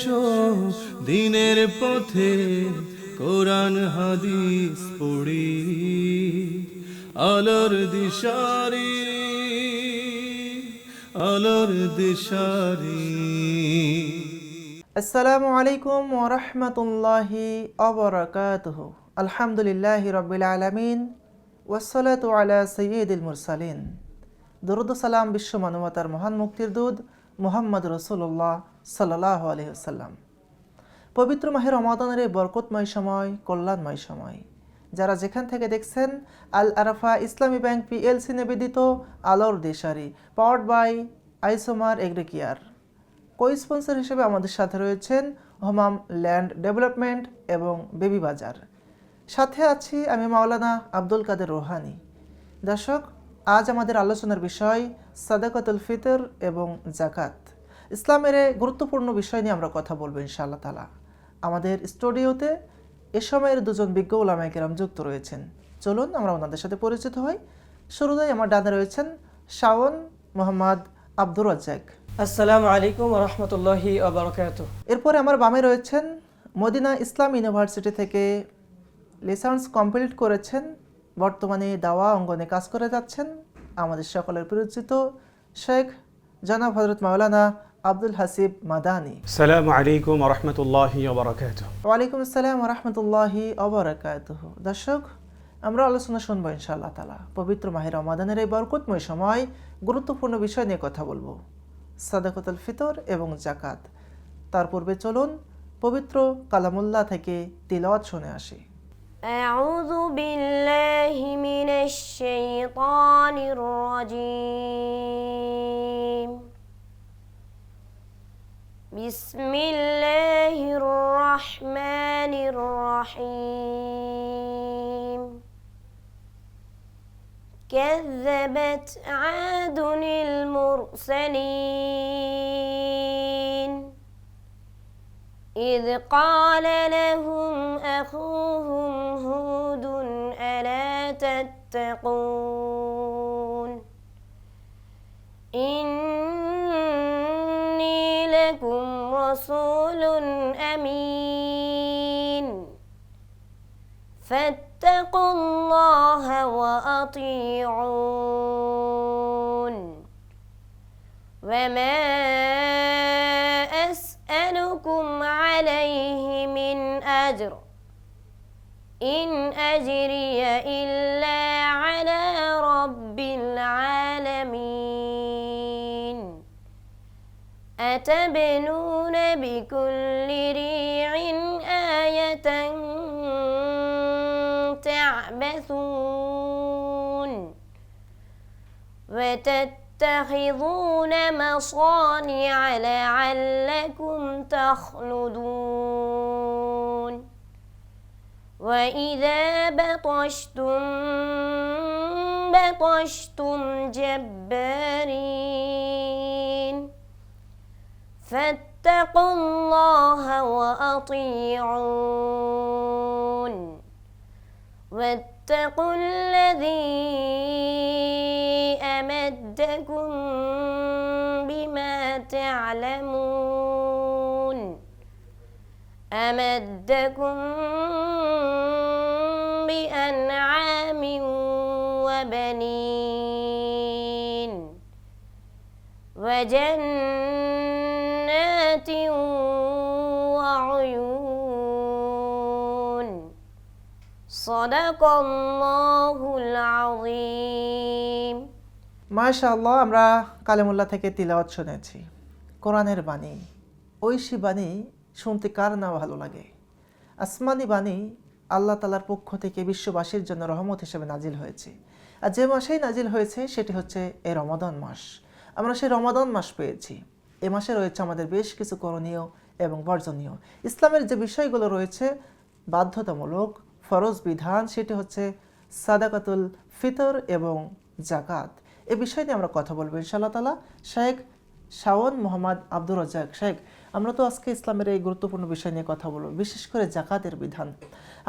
এসো দিনের পথে কোরআন, হাদিস পড়ি, আলোর দিশারি আলোর দিশারি। আসসালামু আলাইকুম ওরহমতুল্লাহি আলহামদুলিল্লাহ রবিল আলমিন ওসলাত আলা সৈয়দুল মুরসালিন। দরুদ সালাম বিশ্ব মানবতার মহান মুক্তির দুধ মুহাম্মদ রসুল্লাহ সাল্লাহ আলহিহাল্লাম পবিত্র মাহের রমাদানের এই বরকতময় সময়, কল্যাণময় সময়। যারা যেখান থেকে দেখছেন আল আরাফা ইসলামী ব্যাংক পিএলসি নিবেদিত আলোর দেশারি পাওয়ার্ড বাই আইসোমার এগ্রিকিয়ার। কো স্পন্সর হিসেবে আমাদের সাথে রয়েছেন হোমাম ল্যান্ড ডেভেলপমেন্ট এবং বেবি বাজার। সাথে আছি আমি মাওলানা আব্দুল কাদের রোহানি। দর্শক, আজ আমাদের আলোচনার বিষয় সাদাকাতুল ফিতর এবং জাকাত ইসলামের গুরুত্বপূর্ণ বিষয় নিয়ে আমরা কথা বলব ইনশাআল্লাহ তালা আমাদের স্টুডিওতে এ সময়ের দুজন বিজ্ঞ ওলামায় কেরাম যুক্ত রয়েছেন। চলুন আমরা ওনাদের সাথে পরিচিত হই। শুরুতেই আমার ডানে রয়েছেন শাওন মোহাম্মদ আব্দুর রাজ্জাক। আসসালামু আলাইকুম রহমতুল্লাহি এরপরে আমার বামে রয়েছেন মদিনা ইসলাম ইউনিভার্সিটি থেকে লেসন্স কমপ্লিট করেছেন বর্তমানে দাওয়া অঙ্গনে কাজ করে যাচ্ছেন। আমাদের সকলের পরিচিত শেখ জানা হজরত মাওলানা আব্দুল হাসিব মাদানি। সালাম আলাইকুম রহমতুল্লাহ ওয়ালাইকুম আসসালাম রহমতুল্লাহ দর্শক আমরা আলোচনা শুনব ইনশাআল্লাহ তালা পবিত্র মাহির মাদানের এই বরকতময় সময় গুরুত্বপূর্ণ বিষয় নিয়ে কথা বলব। সাদাকতুল ফিতর এবং জাকাত তার পূর্বে চলুন পবিত্র কালামুল্লাহ থেকে তিলওয়াত শুনে আসি। أعوذ بالله من الشيطان الرجيم. بسم الله الرحمن الرحيم. كذبت عاد المرسلين. إذ قال لهم أخوهم هود ألا تتقون؟ إني لكم رسول أمين. فاتقوا الله وأطيعون. وما عليه من أجر. إن أجري إلا على رب العالمين. أتبنون بكل ريع آية تعبثون. وتتخذون مصانع لعلكم تخلدون. وإذا بطشتم بطشتم جبارين. فاتقوا الله وأطيعون. واتقوا الذي أمدكم بما تعلمون أمدكم بأنعام وبنين وجنات وعيون صدق الله العظيم মাশাআল্লাহ, আমরা কালেমুল্লাহ থেকে তিলাওয়াত শুনেছি। কোরআনের বাণী, ঐশী বাণী শুনতে কার না ভালো লাগে? আসমানি বাণী আল্লাহ তালার পক্ষ থেকে বিশ্ববাসীর জন্য রহমত হিসেবে নাজিল হয়েছে। আর যে মাসেই নাজিল হয়েছে, সেটি হচ্ছে এ রমাদান মাস। আমরা সেই রমাদান মাস পেয়েছি। এ মাসে রয়েছে আমাদের বেশ কিছু করণীয় এবং বর্জনীয়। ইসলামের যে বিষয়গুলো রয়েছে, বাধ্যতামূলক ফরজ বিধান, সেটি হচ্ছে সাদাকাতুল ফিতর এবং জাকাত এ বিষয় নিয়ে আমরা কথা বলব, ইনশাআল্লাহ তালা শেখ শাওন মোহাম্মদ আব্দুর রাজ্জাক। শেখ, আমরা তো আজকে ইসলামের এই গুরুত্বপূর্ণ বিষয় নিয়ে কথা বলব, বিশেষ করে জাকাতের বিধান।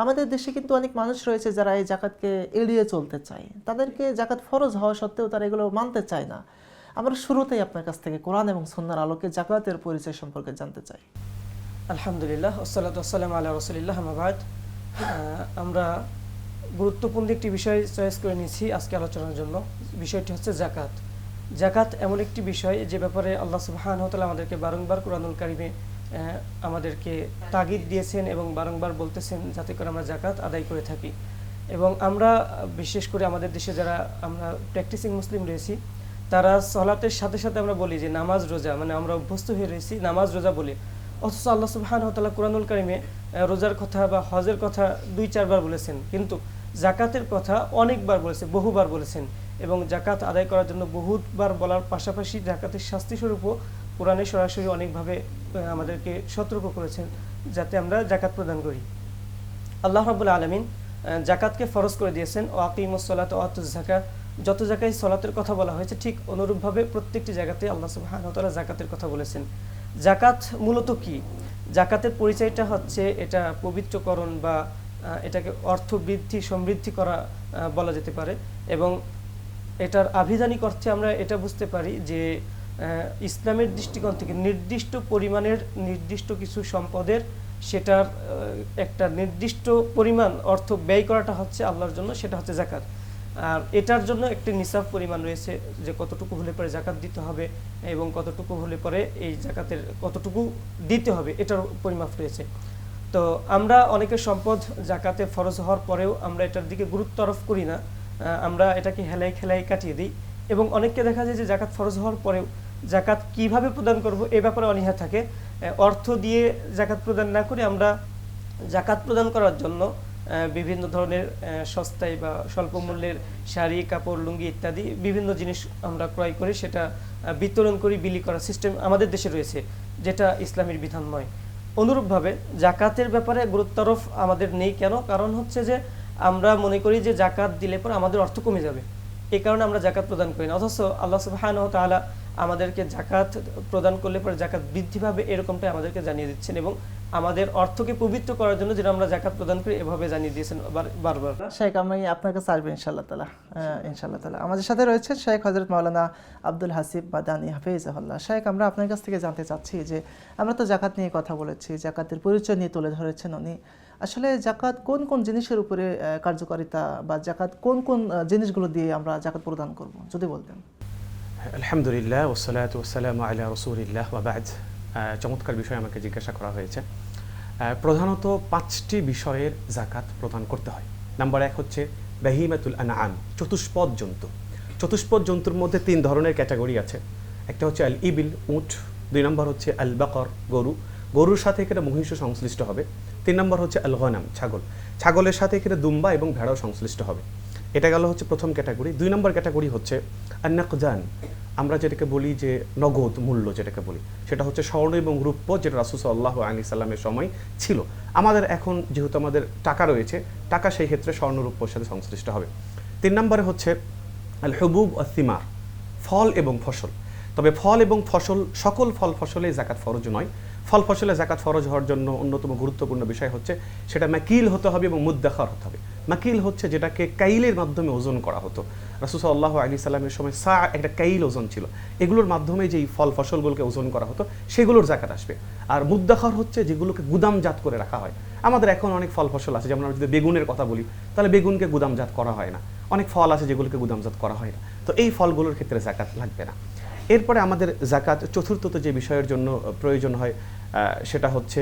আমাদের দেশে কিন্তু অনেক মানুষ রয়েছে যারা এই জাকাতকে এড়িয়ে চলতে চায়। তাদেরকে জাকাত ফরজ হওয়া সত্ত্বেও তারা এগুলো মানতে চায় না। আমরা শুরুতেই আপনার কাছ থেকে কোরআন এবং সন্ন্যার আলোকে জাকাতের পরিচয় সম্পর্কে জানতে চাই। আলহামদুলিল্লাহ ওসালাত আসসালাম আল্লাহ রসুলিল্লাহ মাবাদ আমরা গুরুত্বপূর্ণ একটি বিষয় চয়েস করে নিয়েছি আজকে আলোচনার জন্য। বিষয়টি হচ্ছে জাকাত জাকাত এমন একটি বিষয় যে ব্যাপারে আল্লাহ সুবহান হতালা আমাদেরকে বারংবার কোরআনুল কারিমে আমাদেরকে তাগিদ দিয়েছেন এবং বারংবার বলতেছেন যাতে করে আমরা জাকাত আদায় করে থাকি। এবং আমরা, বিশেষ করে আমাদের দেশে যারা আমরা প্র্যাকটিসিং মুসলিম রয়েছি, তারা সলাতের সাথে সাথে আমরা বলি যে নামাজ রোজা মানে আমরা অভ্যস্ত হয়ে রয়েছি, নামাজ রোজা বলে। অথচ আল্লাহ সুবহান হতালা কোরআনুল কারিমে রোজার কথা বা হজের কথা দুই, চারবার বলেছেন। কিন্তু জাকাতের কথা অনেকবার বলেছে, বহুবার বলেছেন। এবং জাকাত আদায় করার জন্য বহুতবার বলার পাশাপাশি জাকাতের শাস্তি স্বরূপও কোরআনে সরাসরি অনেকভাবে আমাদেরকে সতর্ক করেছেন যাতে আমরা জাকাত প্রদান করি। আল্লাহ রাবুল আলমিন জাকাতকে ফরজ করে দিয়েছেন। ও আকিমুসলাত ও জাকা যত জায়গায় সলাতের কথা বলা হয়েছে, ঠিক অনুরূপভাবে প্রত্যেকটি জায়গাতে আল্লাহ সুবাহানতালা জাকাতের কথা বলেছেন। জাকাত মূলত কি? জাকাতের পরিচয়টা হচ্ছে এটা পবিত্রকরণ বা এটাকে অর্থ বৃদ্ধি সমৃদ্ধি করা বলা যেতে পারে। এবং এটার আভিধানিক অর্থে আমরা এটা বুঝতে পারি যে ইসলামের দৃষ্টিকোণ থেকে নির্দিষ্ট পরিমাণের নির্দিষ্ট কিছু সম্পদের সেটার একটা নির্দিষ্ট পরিমাণ অর্থ ব্যয় করাটা হচ্ছে আল্লাহর জন্য, সেটা হচ্ছে জাকাত আর এটার জন্য একটি নিসাব পরিমাণ রয়েছে যে কতটুকু হলে পরে জাকাত দিতে হবে এবং কতটুকু হলে পরে এই জাকাতের কতটুকু দিতে হবে, এটার পরিমাপ রয়েছে। তো আমরা অনেকের সম্পদ জাকাতে ফরজ হওয়ার পরেও আমরা এটার দিকে গুরুত্ব আরোপ করি না। আমরা এটাকে হেলাই খেলাই কাটিয়ে দিই। এবং অনেককে দেখা যায় যে জাকাত ফরজ হওয়ার পরেও জাকাত কীভাবে প্রদান করব এ ব্যাপারে অনীহা থাকে। অর্থ দিয়ে জাকাত প্রদান না করে আমরা জাকাত প্রদান করার জন্য বিভিন্ন ধরনের সস্তায় বা স্বল্প মূল্যের শাড়ি, কাপড়, লুঙ্গি ইত্যাদি বিভিন্ন জিনিস আমরা ক্রয় করি সেটা বিতরণ করি, বিলি করার সিস্টেম আমাদের দেশে রয়েছে, যেটা ইসলামের বিধান নয় অনুরূপভাবে জাকাতের ব্যাপারে গুরুত্বারোপ আমাদের নেই কেন? কারণ হচ্ছে যে আমরা মনে করি যে জাকাত দিলে পর আমাদের অর্থ কমে যাবে। এ কারণে আমরা জাকাত প্রদান করি না। অথচ আল্লাহ সুবহানাহু ওয়া তাআলা আমাদেরকে জাকাত প্রদান করলে পরে জাকাত বৃদ্ধি পাবে এরকমটাই আমাদেরকে জানিয়ে দিচ্ছেন এবং আমাদের অর্থকে পবিত্র করার জন্য যেটা আমরা জাকাত প্রদান করি এভাবে জানিয়ে দিয়েছেন বার- বারবার। শেখ, আমি আপনার কাছে আসব ইনশাল্লাহ তালা ইনশাল্লাহ তালা আমাদের সাথে রয়েছে শেখ হজরত মাওলানা আব্দুল হাসিব বাদানি হাফিজাহুল্লাহ। শেখ, আমরা আপনার কাছ থেকে জানতে চাচ্ছি যে আমরা তো জাকাত নিয়ে কথা বলেছি, জাকাতের পরিচয় নিয়ে তুলে ধরেছেন উনি। আসলে জাকাত কোন কোন জিনিসের উপরে কার্যকারিতা বা জাকাত কোন কোন জিনিসগুলো দিয়ে আমরা জাকাত প্রদান করব? যদি বলতেন। আলহামদুলিল্লাহ ওসালাত ওসালাম আল্লাহ রসুলিল্লাহ ওয়াবাদ চমৎকার বিষয় আমাকে জিজ্ঞাসা করা হয়েছে। প্রধানত পাঁচটি বিষয়ের জাকাত প্রদান করতে হয়। নাম্বার এক হচ্ছে বাহিমাতুল আনআম, চতুষ্পদ জন্তু। চতুষ্পদ জন্তুর মধ্যে তিন ধরনের ক্যাটাগরি আছে। একটা হচ্ছে আল ইবিল উট। দুই নম্বর হচ্ছে আল বাকর গরু। গরুর সাথে এখানে মহিষ সংশ্লিষ্ট হবে। তিন নম্বর হচ্ছে আল গনাম ছাগল। ছাগলের সাথে এখানে দুম্বা এবং ভেড়াও সংশ্লিষ্ট হবে। এটা গেল হচ্ছে প্রথম ক্যাটাগরি। দুই নম্বর ক্যাটাগরি হচ্ছে আন্নাকজান। আমরা যেটাকে বলি যে নগদ মূল্য যেটাকে বলি, সেটা হচ্ছে স্বর্ণ এবং রূপ্য যেটা রাসুস আল্লাহ আলী সাল্লামের সময় ছিল। আমাদের এখন যেহেতু আমাদের টাকা রয়েছে, টাকা সেই ক্ষেত্রে স্বর্ণ, রূপ্যর সাথে সংশ্লিষ্ট হবে। তিন নম্বরে হচ্ছে আল হবুব সিমার, ফল এবং ফসল। তবে ফল এবং ফসল, সকল ফল ফসলে জাকাত ফরজ নয়। ফল ফসলে জাকাত ফরজ হওয়ার জন্য অন্যতম গুরুত্বপূর্ণ বিষয় হচ্ছে সেটা মাকিল হতে হবে এবং মুদ্দাখার হতে হবে। মাকিল হচ্ছে যেটাকে কাইলের মাধ্যমে ওজন করা হতো। রাসুস আল্লাহ আলী সাল্লামের সময় সা একটা কাইল ওজন ছিল। এগুলোর মাধ্যমে যেই ফল ফসলগুলোকে ওজন করা হতো, সেগুলোর জাকাত আসবে। আর মুদ্দাখার হচ্ছে যেগুলোকে গুদামজাত করে রাখা হয়। আমাদের এখন অনেক ফল ফসল আছে, যেমন আমরা যদি বেগুনের কথা বলি, তাহলে বেগুনকে গুদামজাত করা হয় না। অনেক ফল আছে যেগুলোকে গুদামজাত করা হয় না। তো এই ফলগুলোর ক্ষেত্রে জাকাত লাগবে না। এরপরে আমাদের জাকাত চতুর্থত যে বিষয়ের জন্য প্রয়োজন হয় সেটা হচ্ছে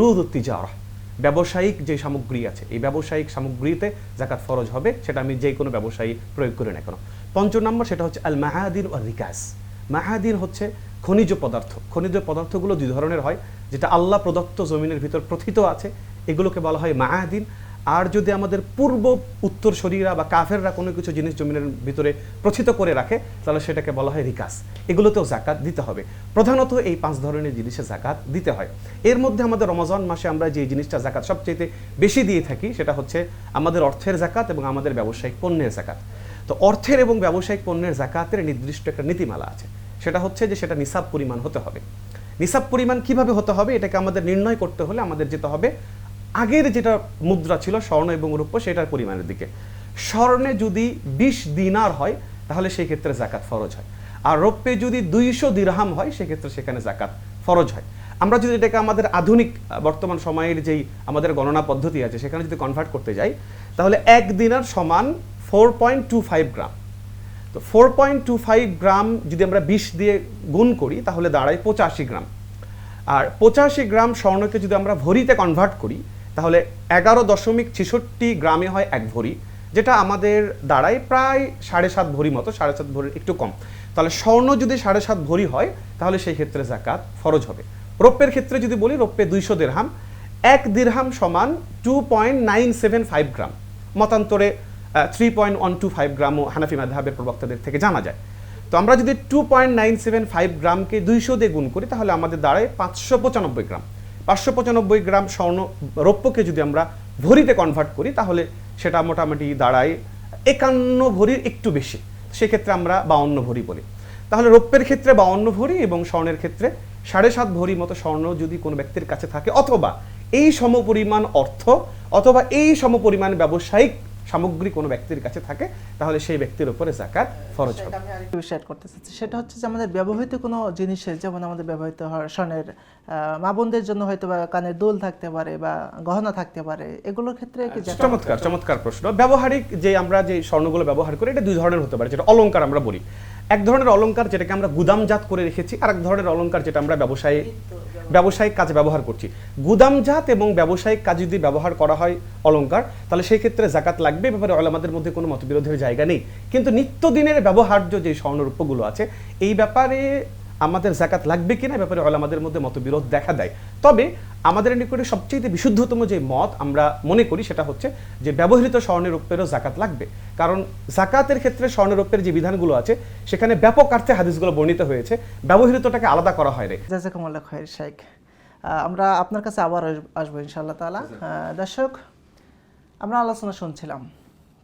রুদ তিজারা ব্যবসায়িক যে সামগ্রী আছে, এই ব্যবসায়িক সামগ্রীতে জাকাত ফরজ হবে, সেটা আমি যে কোনো ব্যবসায়ী প্রয়োগ করি না কেন। পঞ্চম নম্বর সেটা হচ্ছে আল মাহাদিন ও রিকাস। মাহাদিন হচ্ছে খনিজ পদার্থ। খনিজ পদার্থগুলো দুই ধরনের হয়, যেটা আল্লাহ প্রদত্ত জমিনের ভিতর প্রথিত আছে, এগুলোকে বলা হয় মাহাদিন। আর যদি আমাদের পূর্ব উত্তর শরীরা বা কাফেররা কোনো কিছু জিনিস জমিনের ভিতরে প্রথিত করে রাখে, তাহলে সেটাকে বলা হয় রিকাস। এগুলোতেও জাকাত দিতে হবে। প্রধানত এই পাঁচ ধরনের জিনিসে জাকাত দিতে হয়। এর মধ্যে আমাদের রমজান মাসে আমরা যে জিনিসটা জাকাত সবচেয়ে বেশি দিয়ে থাকি, সেটা হচ্ছে আমাদের অর্থের জাকাত এবং আমাদের ব্যবসায়িক পণ্যের জাকাত। তো অর্থের এবং ব্যবসায়িক পণ্যের জাকাতের নির্দিষ্ট একটা নীতিমালা আছে। সেটা হচ্ছে যে সেটা নিসাব পরিমাণ হতে হবে। নিসাব পরিমাণ কীভাবে হতে হবে, এটাকে আমাদের নির্ণয় করতে হলে আমাদের যেতে হবে আগের যেটা মুদ্রা ছিল স্বর্ণ এবং রূপ্য, সেটার পরিমাণের দিকে। স্বর্ণে যদি বিশ দিনার হয়, তাহলে সেই ক্ষেত্রে জাকাত ফরজ হয়। আর রৌপ্যে যদি দুইশো দিরহাম হয় সেক্ষেত্রে সেখানে জাকাত ফরজ হয়। আমরা যদি এটাকে আমাদের আধুনিক বর্তমান সময়ের যেই আমাদের গণনা পদ্ধতি আছে, সেখানে যদি কনভার্ট করতে যাই, তাহলে এক দিনার সমান four point two five gram. তো four point two five gram যদি আমরা বিশ দিয়ে গুণ করি, তাহলে দাঁড়ায় পঁচাশি গ্রাম। আর পঁচাশি গ্রাম স্বর্ণকে যদি আমরা ভরিতে কনভার্ট করি তাহলে এগারো দশমিক ছেষট্টি গ্রামে হয় এক ভরি, যেটা আমাদের দাঁড়ায় প্রায় সাড়ে সাত ভরি মতো, সাড়ে সাত ভরি একটু কম। তাহলে স্বর্ণ যদি সাড়ে সাত ভরি হয়, তাহলে সেই ক্ষেত্রে জাকাত ফরজ হবে। রৌপ্যের ক্ষেত্রে যদি বলি, রৌপ্যে দুইশো দেড়হাম এক দিরহাম সমান two point nine seven five gram. মতান্তরে three point one two five গ্রামও হানাফি মাধাবের প্রবক্তাদের থেকে জানা যায়। তো আমরা যদি two point nine seven five গ্রামকে দুইশো দিয়ে গুণ করি, তাহলে আমাদের দাঁড়ায় পাঁচশো পঁচানব্বই গ্রাম। পাঁচশো পঁচানব্বই গ্রাম স্বর্ণ রৌপ্যকে যদি আমরা ভরিতে কনভার্ট করি, তাহলে সেটা মোটামুটি দাঁড়ায় একান্ন ভরির একটু বেশি। সেক্ষেত্রে আমরা বাউন্ন ভরি বলি। তাহলে রৌপ্যের ক্ষেত্রে বাউন্ন ভরি এবং স্বর্ণের ক্ষেত্রে সাড়ে সাত ভরি মতো স্বর্ণ যদি কোনো ব্যক্তির কাছে থাকে, অথবা এই সমপরিমাণ অর্থ, অথবা এই সমপরিমাণ ব্যবসায়িক সামগ্রী কোনো ব্যক্তির কাছে থাকে তাহলে সেই ব্যক্তির উপরে জাকাত ফরজ হবে। আমি বিষয় করতে চাচ্ছি। সেটা হচ্ছে যে আমাদের ব্যবহৃত কোনো জিনিসের যেমন আমাদের ব্যবহৃত স্বর্ণের মা বোনদের জন্য হয়তো বা কানের দোল থাকতে পারে বা গহনা থাকতে পারে এগুলোর ক্ষেত্রে কি চমৎকার চমৎকার প্রশ্ন। ব্যবহারিক যে আমরা যে স্বর্ণগুলো ব্যবহার করি এটা দুই ধরনের হতে পারে যেটা অলংকার আমরা বলি। এক ধরনের অলঙ্কার যেটাকে আমরা গুদামজাত করে রেখেছি আর এক ধরনের অলঙ্কার যেটা আমরা ব্যবসায়ে ব্যবসায়িক কাজে ব্যবহার করছি। গুদামজাত এবং ব্যবসায়িক কাজ যদি ব্যবহার করা হয় অলঙ্কার তাহলে সেই ক্ষেত্রে জাকাত লাগবে। ব্যাপারে আমাদের মধ্যে কোনো মতবিরোধের জায়গা নেই। কিন্তু নিত্যদিনের ব্যবহার্য যে স্বর্ণরূপগুলো আছে এই ব্যাপারে আমাদের জাকাত লাগবে কিনা ব্যাপারে আমাদের মধ্যে মতবিরোধ দেখা দেয়। তবে আমাদের নিকটে সবচেয়ে বিশুদ্ধতম যে মত আমরা মনে করি সেটা হচ্ছে যে ব্যবহৃত স্বর্ণরূপেরও জাকাত লাগবে। কারণ জাকাতের ক্ষেত্রে স্বর্ণরূপের যে বিধানগুলো আছে সেখানে ব্যাপক অর্থে হাদিসগুলো বর্ণিত হয়েছে। ব্যবহৃতটাকে আলাদা করা হয় রে। জাজাকুমুল্লাহ খৈর শেখ আমরা আপনার কাছে আবার আস- আসব ইনশাআল্লাহ তাআলা। আহ, দর্শক আমরা আলোচনা শুনছিলাম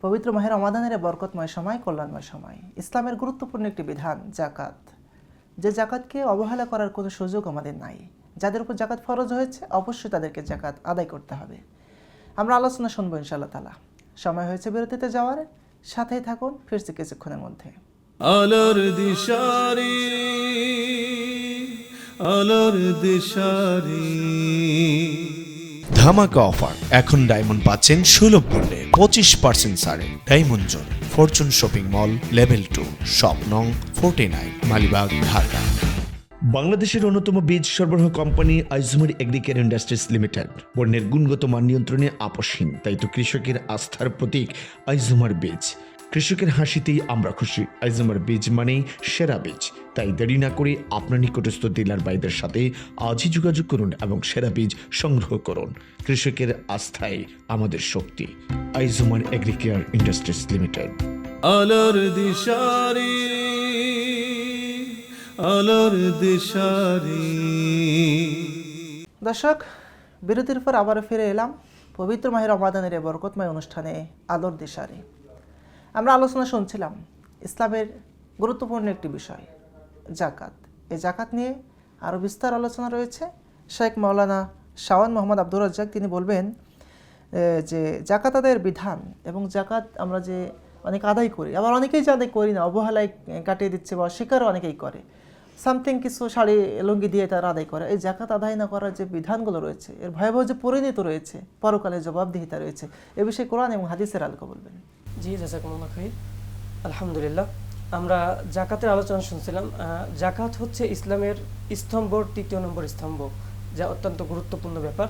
পবিত্র মাহের রমাদানের বরকতময় সময় কল্যাণময় সময়। ইসলামের গুরুত্বপূর্ণ একটি বিধান জাকাত। যে জাকাতকে অবহেলা করার কোনো সুযোগ আমাদের নাই। যাদের উপর জাকাত ফরজ হয়েছে, অবশ্যই তাদেরকে জাকাত আদায় করতে হবে। আমরা আলোচনা শুনব ইনশাআল্লাহ তালা সময় হয়েছে বিরতিতে যাওয়ার। সাথেই থাকুন, ফিরছি কিছুক্ষণের মধ্যে। আলোর দিশারি আলোর দিশারি। ধামাকা অফার। এখন ডায়মন্ড পাচ্ছেন সুলভ মূল্যে পঁচিশ পার্সেন্ট সারে diamond zone, fortune shopping mall, level two, shop নং ফোর্টি নাইন, মালিবাগ, ঢাকা। বাংলাদেশের অন্যতম বীজ সরবরাহ কোম্পানি আইজুমের এগ্রিকেয়ার ইন্ডাস্ট্রিজ লিমিটেড। পণ্যের গুণগত মান নিয়ন্ত্রণে আপসহীন তাই তো কৃষকের আস্থার প্রতীক আইজুমার বীজ। কৃষকের হাসিতেই আমরা খুশি। আইজুমার বীজ মানেই সেরা বীজ। তাই দেরি না করে আপনার নিকটস্থ ডিলার বাইদের সাথে আজই যোগাযোগ করুন এবং সেরা বীজ সংগ্রহ করুন। কৃষকের আস্থায় আমাদের শক্তি। Aijumar agricare industries limited. আলোর দিশারি আলোর দিশারি। দর্শক বিরতির পর আবার ফিরে এলাম পবিত্র মাহির রমাদানের এই বরকতময় অনুষ্ঠানে আলোর দিশারি। আমরা আলোচনা শুনছিলাম ইসলামের গুরুত্বপূর্ণ একটি বিষয়, জাকাত। এই জাকাত নিয়ে আরও বিস্তার আলোচনা রয়েছে। শেখ মাওলানা শাওয়ান মোহাম্মদ আব্দুর রাজ্জাক তিনি বলবেন যে জাকাত আদায়ের বিধান এবং জাকাত আমরা যে অনেক আদায় করি, আবার অনেকেই যে আদায় করি না, অবহেলায় কাটিয়ে দিচ্ছে বা স্বীকারও অনেকেই করে। সামথিং কিছু শাড়ি, লুঙ্গি দিয়ে তারা আদায় করে। এই জাকাত আদায় না করার যে বিধানগুলো রয়েছে, এর ভয়াবহ যে পরিণত রয়েছে পরকালে জবাবদিহিতা রয়েছে, এ বিষয়ে কোরআন এবং হাদিসের আলোকে বলবেন। জি, জাজাকুমুল্লাহ খাইর। আলহামদুলিল্লাহ। আমরা জাকাতের আলোচনা শুনছিলাম। জাকাত হচ্ছে ইসলামের স্তম্ভর তৃতীয় নম্বর স্তম্ভ, যা অত্যন্ত গুরুত্বপূর্ণ ব্যাপার।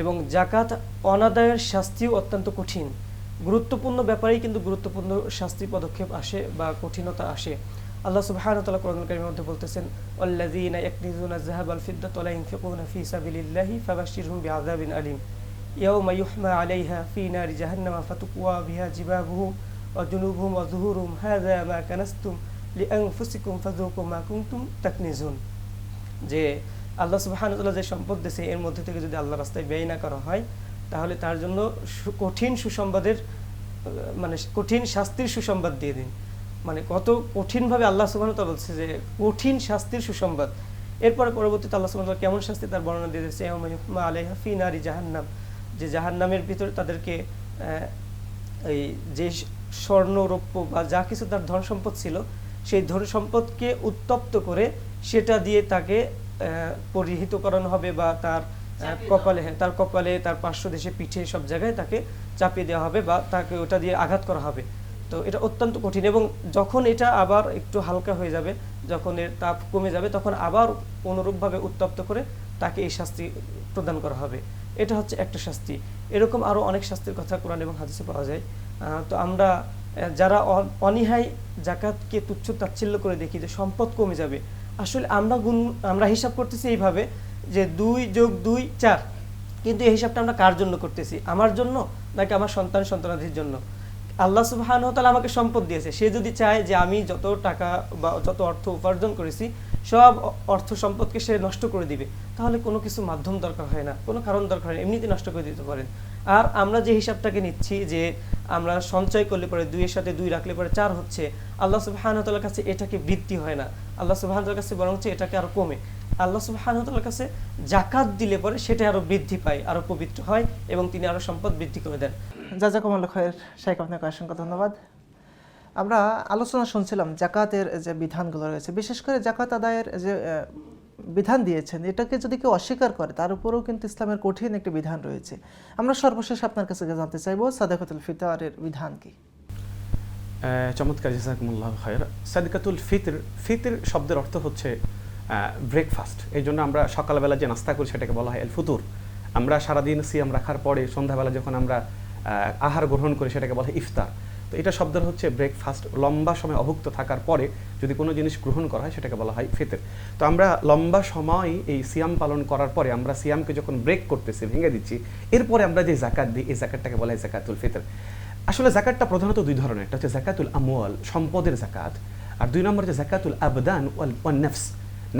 এবং জাকাত অনাদায়ের শাস্তিও অত্যন্ত কঠিন। গুরুত্বপূর্ণ ব্যাপারেই কিন্তু গুরুত্বপূর্ণ শাস্তি পদক্ষেপ আসে বা কঠিনতা আসে। আল্লাহ কোরআন কারীমের মধ্যে বলতেছেন, আল্লাযীনা ইয়াকনিজুনা যাহাব আল ফিদ্দাত ওয়া লা ইনফিকুনা ফি সাবিলিল্লাহি ফাবাশশিরহুম আলাইহা ফি নারি জাহান্নামা ফাতুকওয়া বিহা জিবাহুহুম ওয়া জুনুবুহুম ওয়া যুহুরুহুম হাযা মা কানাসতুম লিআনফুসিকুম ফাযুকু মা কুনতুম তাকনিজুন যে আল্লাহ তাআলা যে সম্পদ দিয়েছে, এর মধ্যে থেকে যদি আল্লাহ রাস্তায় ব্যয় না করা হয়, তাহলে তার জন্য কঠিন সুসংবাদের মানে কঠিন শাস্তির সুসংবাদ দিয়ে দিন। মানে কত কঠিনভাবে আল্লাহ তাআলা বলছে যে কঠিন শাস্তির সুসংবাদ। এরপরে পরবর্তীতে আল্লাহ তাআলা কেমন শাস্তি তার বর্ণনা দিয়ে দিয়েছে, ইয়াউমা ইউহমা আলাইহা ফি জাহান্নাম। যে জাহান্নামের ভিতরে তাদেরকে এই যে স্বর্ণ রৌপ্য বা যা কিছু তার ধন সম্পদ ছিল সেই ধন সম্পদকে উত্তপ্ত করে সেটা দিয়ে তাকে পরিহিত করানো হবে বা তার কপালে হ্যাঁ তার কপালে তার পার্শ্ব দেশে পিঠে সব জায়গায় তাকে চাপিয়ে দেওয়া হবে বা তাকে ওটা দিয়ে আঘাত করা হবে। তো এটা অত্যন্ত কঠিন এবং যখন এটা আবার একটু হালকা হয়ে যাবে যখন এর তাপ কমে যাবে তখন আবার অনুরূপভাবে উত্তপ্ত করে তাকে এই শাস্তি প্রদান করা হবে। এটা হচ্ছে একটা শাস্তি। এরকম আরও অনেক শাস্তির কথা কোরআন এবং হাদিসে পাওয়া যায়। তো আমরা যারা অ- অনীহায় জাকাতকে তুচ্ছ তাচ্ছিল্য করে দেখি যে সম্পদ কমে যাবে, আসলে আমরা গুণ, আমরা হিসাব করতেছি এইভাবে যে দুই যোগ দুই চার। কিন্তু এই হিসাবটা আমরা কার জন্য করতেছি? আমার জন্য নাকি আমার সন্তান সন্তানাদির জন্য? আল্লাহ সুবহান তাআলা আমাকে সম্পদ দিয়েছে। সে যদি চায় যে আমি যত টাকা বা যত অর্থ উপার্জন করেছি সব অর্থ সম্পদকে সে নষ্ট করে দিবে। তাহলে কোনো কিছু মাধ্যম দরকার হয় না, কোনো কারণ দরকার হয় এমনিতে নষ্ট করে দিতে পারেন। আর আমরা যে হিসাবটাকে নিচ্ছি যে আমরা সঞ্চয় করলে পরে দুইয়ের সাথে দুই রাখলে পরে চার হচ্ছে, আল্লাহ সুবহান তাআলার কাছে এটাকে বৃদ্ধি হয় না। আল্লাহ সুবহান তাআলার কাছে বরং হচ্ছে এটাকে আরও কমে। আল্লাহ সুবহান তাআলার কাছে জাকাত দিলে পরে সেটা আরও বৃদ্ধি পায়, আরও পবিত্র হয় এবং তিনি আরও সম্পদ বৃদ্ধি করে দেন। জাজাকুমুল্লাহ খয়ের শেখ আপনাকে অসংখ্য ধন্যবাদ। আমরা আলোচনা শুনছিলাম জাকাতের যে বিধানগুলো রয়েছে। বিশেষ করে জাকাত আদায়ের যে বিধান দিয়েছেন, এটাকে যদি কেউ অস্বীকার করে, তার উপরেও কিন্তু ইসলামের কঠিন একটি বিধান রয়েছে। আমরা সর্বশেষ আপনার কাছে জানতে চাইব, সাদাকাতুল ফিতরের বিধান কি? চমৎকার, জাজাকুমুল্লাহ খায়ের। সাদিকাতুল ফিতর ফিতর শব্দের অর্থ হচ্ছে ব্রেকফাস্ট এই জন্য আমরা সকালবেলা যে নাস্তা করি, সেটাকে বলা হয় এল ফুতুর। আমরা সারাদিন সিয়াম রাখার পরে সন্ধ্যাবেলা যখন আমরা আহার গ্রহণ করি, সেটাকে বলা হয় ইফতার। এটা শব্দের হচ্ছে ব্রেকফাস্ট লম্বা সময় অভুক্ত থাকার পরে যদি কোনো জিনিস গ্রহণ করা হয়, সেটাকে বলা হয় ফিতর। তো আমরা লম্বা সময় এই সিয়াম পালন করার পরে আমরা সিয়ামকে যখন ব্রেক করতেছি, ভেঙে দিচ্ছি, এরপরে আমরা যে জাকাত দিই, এই জাকাতটাকে বলা হয় জাকাতুল ফিতর। আসলে জাকাতটা প্রধানত দুই ধরনের, একটা হচ্ছে জাকাতুল আমওয়াল, সম্পদের জাকাত, আর দুই নম্বর হচ্ছে জাকাতুল আবদান ওয়াল নফস।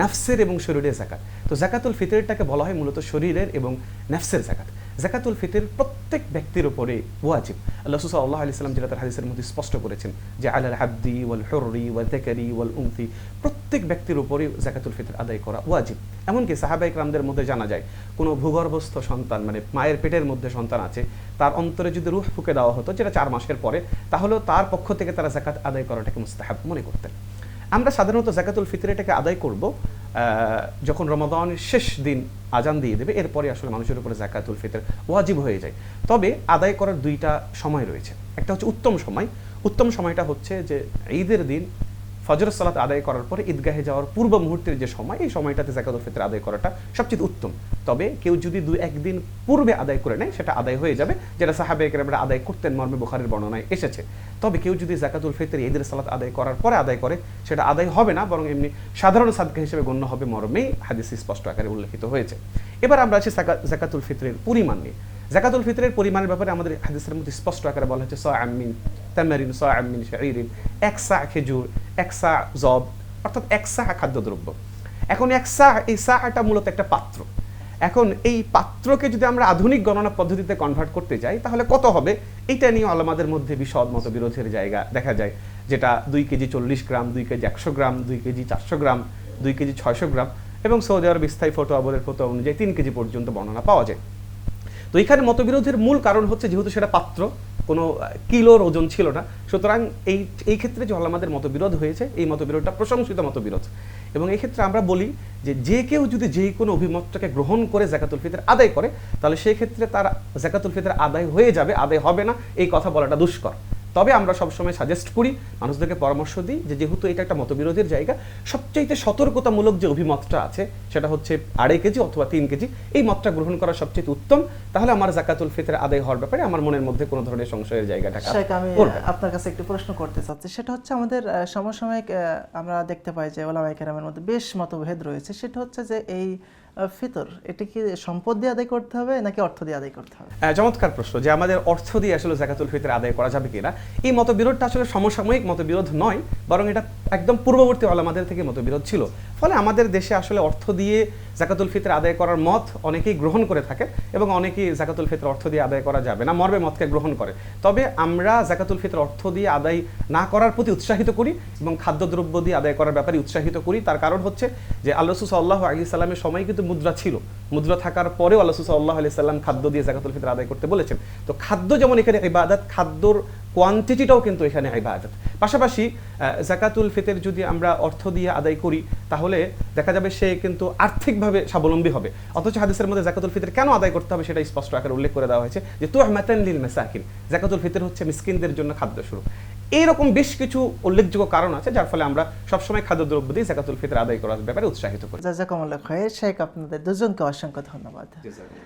নাফসের এবং শরীরের জাকাত। তো জাকাতুল ফিতরটাকে বলা হয় মূলত শরীরের এবং নাফসের জাকাত। জাকাতুল ফিতর প্রত্যেক ব্যক্তির উপরে ওয়াজিব। আল্লাহ সুসা আল্লাহ আলি সাল্লাম যেটা তার হাদিসের মধ্যে স্পষ্ট করেছেন যে, আলাল হাব্দি ওয়াল হরি ওয়াল তেকারি ওয়াল উমতি প্রত্যেক ব্যক্তির উপরে জাকাতুল ফিতর আদায় করা ওয়াজিব। এমনকি সাহাবাইক রামদের মধ্যে জানা যায়, কোনো ভূগর্ভস্থ সন্তান মানে মায়ের পেটের মধ্যে সন্তান আছে, তার অন্তরে যদি রুহ ফুকে দেওয়া হতো, যেটা চার মাসের পরে, তাহলেও তার পক্ষ থেকে তারা জাকাত আদায় করাটাকে মুস্তাহাব মনে করতেন। আমরা সাধারণত জাকাতুল ফিতর এটাকে আদায় করব যখন রমাদানের শেষ দিন আজান দিয়ে দেবে, এরপরে আসলে মানুষের উপরে জাকাতুল ফিতর ওয়াজিব হয়ে যায়। তবে আদায় করার দুইটা সময় রয়েছে। একটা হচ্ছে উত্তম সময়। উত্তম সময়টা হচ্ছে যে ঈদের দিন ফজর সালাত আদায় করার পরে ঈদগাহে যাওয়ার পূর্ব মুহূর্তের যে সময়, এই সময়টাতে জাকাতুল ফিতর আদায় করাটা সবচেয়ে উত্তম। তবে কেউ যদি দুই একদিন পূর্বে আদায় করে নেয়, সেটা আদায় হয়ে যাবে। যেটা সাহাবে একরামরা আদায় করতেন, মর্মে বুখারের বর্ণনায় এসেছে। তবে কেউ যদি জাকাতুল ফিতর ঈদের সালাত আদায় করার পরে আদায় করে, সেটা আদায় হবে না, বরং এমনি সাধারণ সাদকা হিসেবে গণ্য হবে মর্মেই হাদিস স্পষ্ট আকারে উল্লেখিত হয়েছে। এবার আমরা আছি জাকা- জাকাতুল ফিতরের পরিমাণ নিয়ে। জাকাতুল ফিতরের পরিমাণের ব্যাপারে আমাদের হাদিসের মধ্যে স্পষ্ট আকারে বলা হচ্ছে স আমিন তামারিন স আমিন শাইরিন এক সা খেজুর এক সা জব অর্থাৎ এক সা খাদ্যদ্রব্য এখন এক সা এই সাহাটা মূলত একটা পাত্র। এখন এই পাত্রকে যদি আমরা আধুনিক গণনা পদ্ধতিতে কনভার্ট করতে যাই, তাহলে কত হবে? এইটা নিয়ে আলমাদের মধ্যে বিশদ মত বিরোধের জায়গা দেখা যায়, যেটা দুই কেজি চল্লিশ গ্রাম, দুই কেজি একশো গ্রাম, দুই কেজি চারশো গ্রাম, দুই কেজি ছয়শো গ্রাম এবং সৌদি আরব স্থায়ী ফটো আবরের ফটো অনুযায়ী তিন কেজি পর্যন্ত বর্ণনা পাওয়া যায়। তো এখানে মতবিরোধের মূল কারণ হচ্ছে যেহেতু সেটা পাত্র, কোনো কিলোর ওজন ছিল না। সুতরাং এই এই ক্ষেত্রে যে আমাদের মতবিরোধ হয়েছে, এই মতবিরোধটা প্রশংসিত মতবিরোধ। এবং এই ক্ষেত্রে আমরা বলি যে যে কেউ যদি যে কোনো অভিমতটাকে গ্রহণ করে জাকাতুল ফিতর আদায় করে, তাহলে সেই ক্ষেত্রে তার জাকাতুল ফিতর আদায় হয়ে যাবে, আদায় হবে না, এই কথা বলাটা দুষ্কর। তবে আমরা সবসময় সাজেস্ট করি মানুষদেরকে পরামর্শ দিই যে যেহেতু এটা একটা মতবিরোধের জায়গা সবচাইতে সতর্কতামূলক যে অভিমতটা আছে সেটা হচ্ছে আড়াই কেজি অথবা তিন কেজি এই মতটা গ্রহণ করা সবচেয়ে উত্তম। তাহলে আমার জাকাতুল ফিতর আদায় হওয়ার ব্যাপারে আমার মনের মধ্যে কোনো ধরনের সংশয়ের জায়গা শেখ আমি আপনার কাছে একটু প্রশ্ন করতে চাচ্ছি। সেটা হচ্ছে আমাদের সমসাময়িক আমরা দেখতে পাই যে ওলামাই কেরামের মধ্যে বেশ মতভেদ রয়েছে। সেটা হচ্ছে যে এই ফিতর, এটা কি সম্পদ দিয়ে আদায় করতে হবে নাকি অর্থ দিয়ে আদায় করতে হবে? চমৎকার প্রশ্ন যে আমাদের অর্থ দিয়ে আসলে জাকাতুল ফিতর আদায় করা যাবে কিনা। এই মতবিরোধটা আসলে সমসাময়িক মতবিরোধ নয়, বরং এটা একদম পূর্ববর্তী আমাদের থেকে মতবিরোধ ছিল। ফলে আমাদের দেশে আসলে অর্থ দিয়ে জাকাতুল ফিতর আদায় করার মত অনেকেই গ্রহণ করে থাকে এবং অনেকেই জাকাতুল ফিতর অর্থ দিয়ে আদায় করা যাবে না, মর্মে মতকে গ্রহণ করে। তবে আমরা জাকাতুল ফিতর অর্থ দিয়ে আদায় না করার প্রতি উৎসাহিত করি এবং খাদ্যদ্রব্য দিয়ে আদায় করার ব্যাপারে উৎসাহিত করি। তার কারণ হচ্ছে যে আল্লাহ সাল্লাহ আলী সাল্লামের সময় কিন্তু মুদ্রা ছিল। মুদ্রা থাকার পরেও আল্লাহ সাল্লাহ আলি সাল্লাম খাদ্য দিয়ে জাকাতুল ফিতর আদায় করতে বলেছেন। তো খাদ্য যেমন এখানে ইবাদত, খাদ্যর কোয়ান্টিটিটাও কিন্তু এখানে ইবাদত। পাশাপাশি জাকাতুল ফিতর যদি আমরা অর্থ দিয়ে আদায় করি, তাহলে দেখা যাবে সে কিন্তু আর্থিকভাবে স্বাবলম্বী হবে। অথচ হাদিসের মধ্যে জাকাতুল ফিতর কেন আদায় করতে হবে সেটা স্পষ্ট আকারে উল্লেখ করে দেওয়া হয়েছে যে তু আহমাতান লিল মেসাকিন। জাকাতুল ফিতর হচ্ছে মিসকিনদের জন্য খাদ্য শুরু এইরকম বেশ কিছু উল্লেখযোগ্য কারণ আছে যার ফলে আমরা সবসময় খাদ্যদ্রব্য দিয়ে জাকাতুল ফিতর আদায় করার ব্যাপারে উৎসাহিত করি। জাজাকামুল্লাহ খয়ের শেখ আপনাদের দুজনকে অসংখ্য ধন্যবাদ।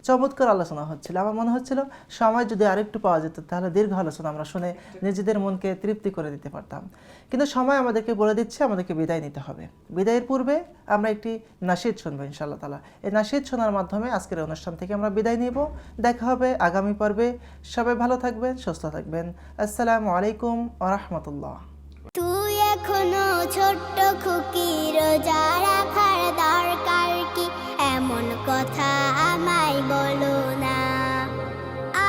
চমৎকার আলোচনা হচ্ছিল। আমার মনে হচ্ছিল সময় যদি আরেকটু পাওয়া যেত তাহলে দীর্ঘ আলোচনা আমরা শুনে নিজেদের মনকে তৃপ্তি করে দিতে পারতাম। কিন্তু সময় আমাদেরকে বলে দিচ্ছে আমাদেরকে বিদায় নিতে হবে। বিদায়ের পূর্বে আমরা একটি নাসিদ শুনব ইনশাআল্লাহ তালা এই নাসিদ শোনার মাধ্যমে আজকের অনুষ্ঠান থেকে আমরা বিদায় নিব। দেখা হবে আগামী পর্বে। সবাই ভালো থাকবেন সুস্থ থাকবেন। আসসালামু আলাইকুম রহমতুল্লাহ। তুই এখনও ছোট্ট খুকি রোজা রাখার দরকার কি? এমন কথা আমায় বলো না।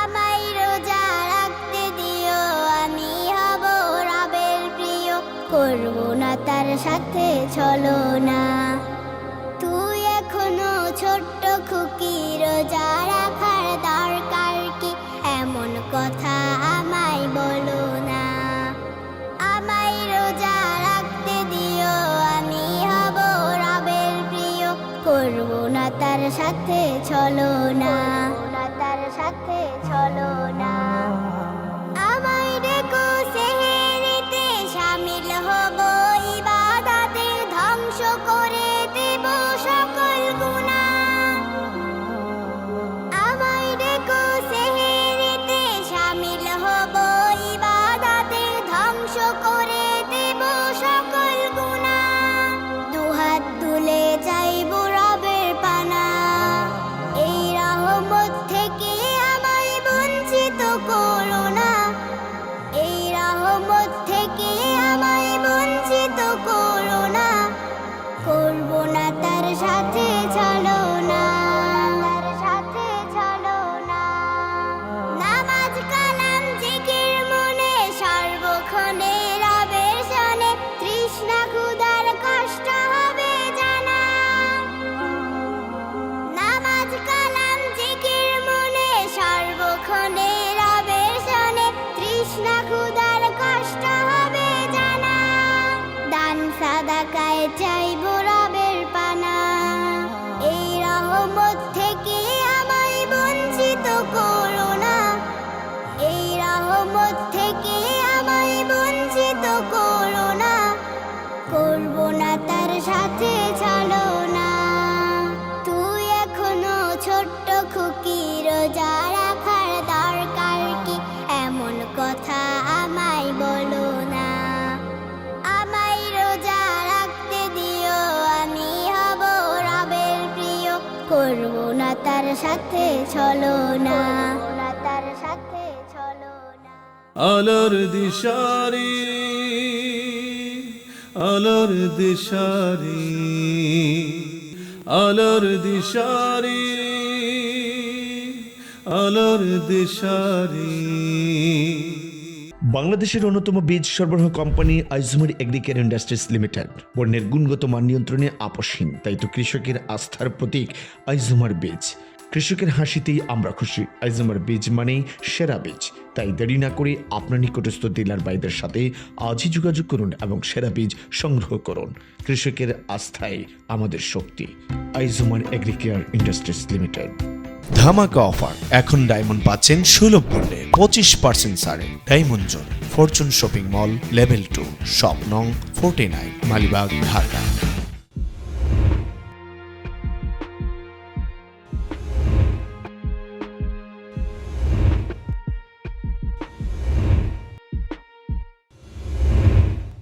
আমায় রোজা রাখতে দিও, আমি হব রবের প্রিয়। করব না তার সাথে চলো না। তুই এখনও ছোট্ট খুকি রোজা সাথে চলো না। তার সাথে চলো না। আলোর দিশারি আলোর দিশারি আলোর দিশারি আলোর দিশারি। বাংলাদেশের অন্যতম বীজ সরবরাহ কোম্পানি আইজুমার এগ্রিকেয়ার ইন্ডাস্ট্রিজ লিমিটেড। পণ্যের গুণগত মান নিয়ন্ত্রণে আপসহীন তাই তো কৃষকের আস্থার প্রতীক আইজুমার বীজ। কৃষকের হাসিতেই আমরা খুশি। আইজুমার বীজ মানেই সেরা বীজ। তাই দেরি না করে আপনার নিকটস্থ ডিলার বাইদের সাথে আজই যোগাযোগ করুন এবং সেরা বীজ সংগ্রহ করুন। কৃষকের আস্থায় আমাদের শক্তি। আইজুমার এগ্রিকেয়ার ইন্ডাস্ট্রিজ লিমিটেড। ধামাকা অফার। এখন ডায়মন্ড পাচ্ছেন সুলভ মূল্যে পঁচিশ পার্সেন্ট সারে diamond zone, fortune shopping mall, level two shop নং ফোর্টি নাইন, মালিবাগ, ঢাকা।